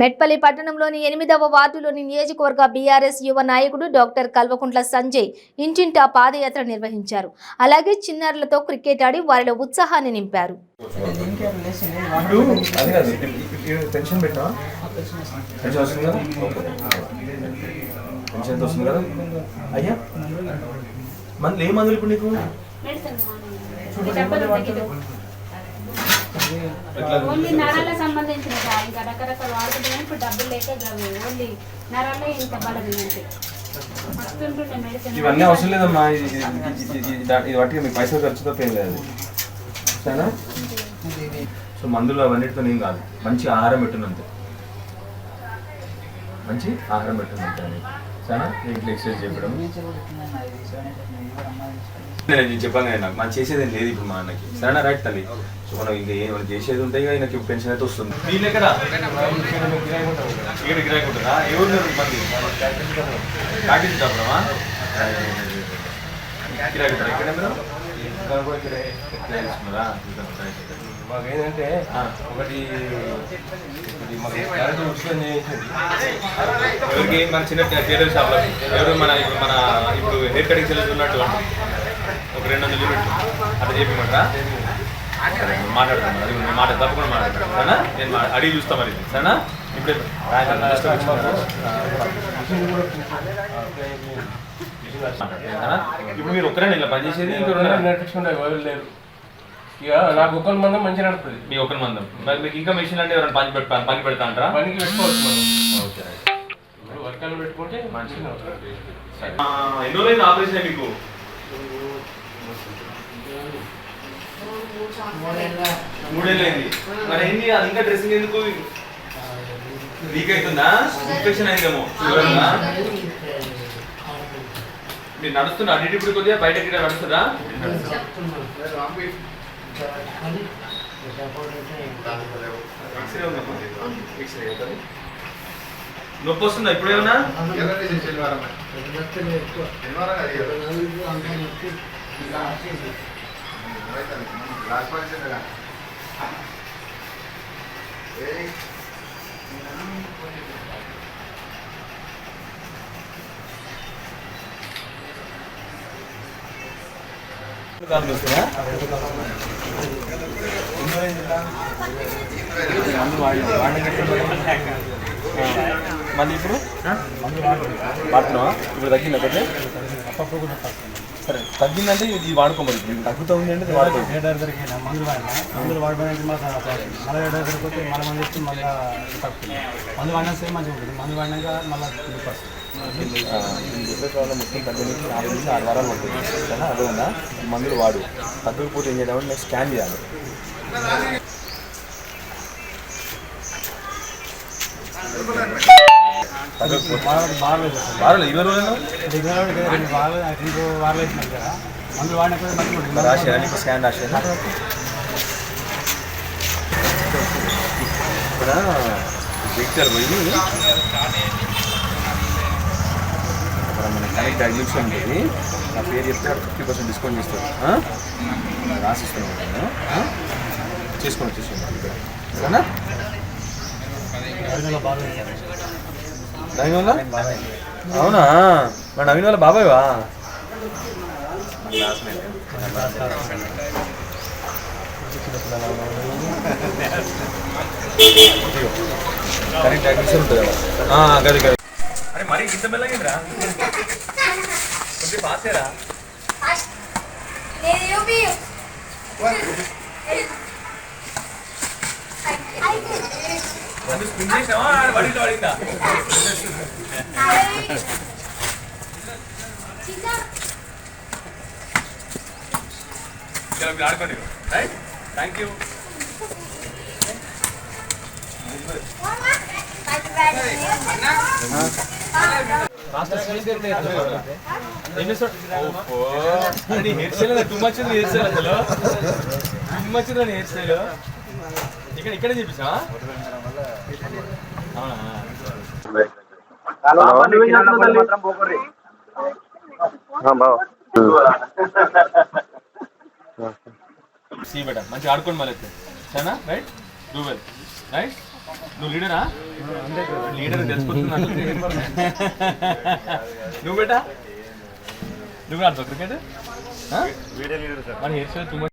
మెట్పల్లి పట్టణంలోని ఎనిమిదవ వార్డులోని నియోజకవర్గ బీఆర్ఎస్ యువ నాయకుడు డాక్టర్ కల్వకుంట్ల సంజయ్ ఇంటింటా పాదయాత్ర నిర్వహించారు. అలాగే చిన్నారులతో క్రికెట్ ఆడి వారిలో ఉత్సాహాన్ని నింపారు. మందులు ఏ మందులు ఇప్పుడు నీకు? ఓన్లీ నరాల సంబంధించిన ఇంకా రకరకాల వాడుకుంటున్నాం ఇప్పుడు డబ్బులు లేక ఓన్లీ నరాలే ఇంత బలది అంటే. ఇవన్నీ అవసరం లేదమ్మా ఇది బట్టి మీకు పైసలు ఖర్చుతో ఏం లేదు. సరేనా? సో మందులు అవన్నిటితో ఏం కాదు. మంచి ఆహారం పెట్టునంతే. మంచి ఆహారం పెట్టునంతే. ఎక్సర్సైజ్ నేను చెప్పాను కదా నాకు. మనం చేసేది ఏం లేదు ఇప్పుడు మా అన్నకి. సరేనా రైట్ తల్లి? సో మనం ఇంకా ఏం మనం చేసేది ఉంటే ఇక ఆయనకి పెన్షన్ అయితే వస్తుంది. వీళ్ళు ఎక్కడ? ఇక్కడ గిరాకీ ఉంటుందా? ఎవరు మంది కాటించి చెప్పడమా ఇక్కడ కూడా ఇక్కడే మాకు ఏంటంటే. ఒకటి ఒకటి మాకు కరెంట్ ఉచితం చేయించింది. ఎవరికి? మన చిన్న టైలర్ షాప్లో ఎవరు? మన ఇప్పుడు మన ఇప్పుడు హెయిర్ కటింగ్ సెలెక్ట్ ఉన్నట్టు ఒక రెండు వందల యూనిట్లు అట్లా చెప్పమంటారా మాట్లాడదాం అది మాట తప్పకుండా మాట్లాడతాను సరేనా? నేను అడిగి చూస్తా మరి. సరేనా? ఇప్పుడు ఇప్పుడు మీరు ఒక్కరే ఇలా పనిచేసేది? నడిపించుకుంటే ఎవరు లేరు. ఇక నాకు ఒకరి మందం మంచిగా నడుపుతుంది. మీ ఒక్కరి మందం. మరి మీకు ఇంకా మెషిన్ అంటే ఎవరైనా పని పెడతా పని పెడతా అంటారా పనికి పెట్టుకోవచ్చు మనం. ఓకే. ఇప్పుడు వర్కాలు పెట్టుకుంటే మంచిగా సరే. ఆ, ఎన్ని రోజులైంది ఆపరేషన్ మీకు? మూడేళ్ళు అయింది మరి ఏంది అది ఇంకా డ్రెస్సింగ్ ఎందుకు? లీక్ అవుతుందా? ఇన్ఫెక్షన్ అయిందేమో? మీరు నడుస్తున్నా. అటు ఇప్పుడు కొద్దిగా బయటకి అవుతుంది నొప్పి వస్తుందా? ఇప్పుడు ఏమన్నా? కాలు మళ్ళీ ఇప్పుడు? వాడుతున్నావా? ఇప్పుడు తగ్గిందా కొంచెం సరే తగ్గిందంటే ఇది వాడుకోమని ఇప్పుడు తగ్గుతూ ఉంది అంటే వాడుకో ఏడాది దొరికిన మందులు వాడినా? మందులు వాడడానికి మళ్ళీ మళ్ళీ ఏడాది దొరికితే మళ్ళీ మంది ఇచ్చి మళ్ళీ తగ్గుతుంది. మందు వాడినా సేమ్ మంచిగా ఉంటుంది. మందు వాడినాక మళ్ళీ మొత్తం తగ్గడానికి నాలుగు నుంచి ఆరు వారాలు సరేనా? ఉందా మందులు వాడు. తగ్గకపోతే ఏం చేద్దామంటే నెక్స్ట్ స్కాన్ చేయాలి. బాగలేదు వారాలు ఇరవై రోజులు రెండు వారాలు వేసినారు కదా మందులు వాడినప్పుడు మంచిగా ఉంటుంది స్కాన్ ఇక్కడ పోయి అక్కడ మన కనెక్ట్ ఉంటుంది నా పేరు చెప్తే ఫిఫ్టీ పర్సెంట్ డిస్కౌంట్ చేస్తారు. ఆ? రాసిస్తాను నేను. చేసుకోండి చేసుకోండి ఇక్కడ. సరేనా? నవీన్ వల్ల అవునా? మన నవీన్ వాళ్ళ బాబాయ్వా కరెక్ట్ అడ్మిషన్ ఉంటుంది కదా గది గది. అరే మరి ఇంత మెల్లగిందిరా కొంచెం పాసేరా స్పిన్ మీరు ఆడుకోండి. Right? Thank you hairstyle too much ఉంది హెయిర్ స్టైల్ మచ్ ఉంది హెయిర్ స్టైల్ ఇక్కడ ఇక్కడ చూపిసా అవునా సీ బేటా మంచిగా ఆడుకోండి మళ్ళీ సరేనా? రైట్ డూ వెల్ రైట్ నువ్వు లీడరా లీడర్ తెలిసిపోతున్నా నువ్వు బేటా? నువ్వు ఆడుతావు క్రికెట్ మన హెయిర్ స్టైల్ ತುಂಬ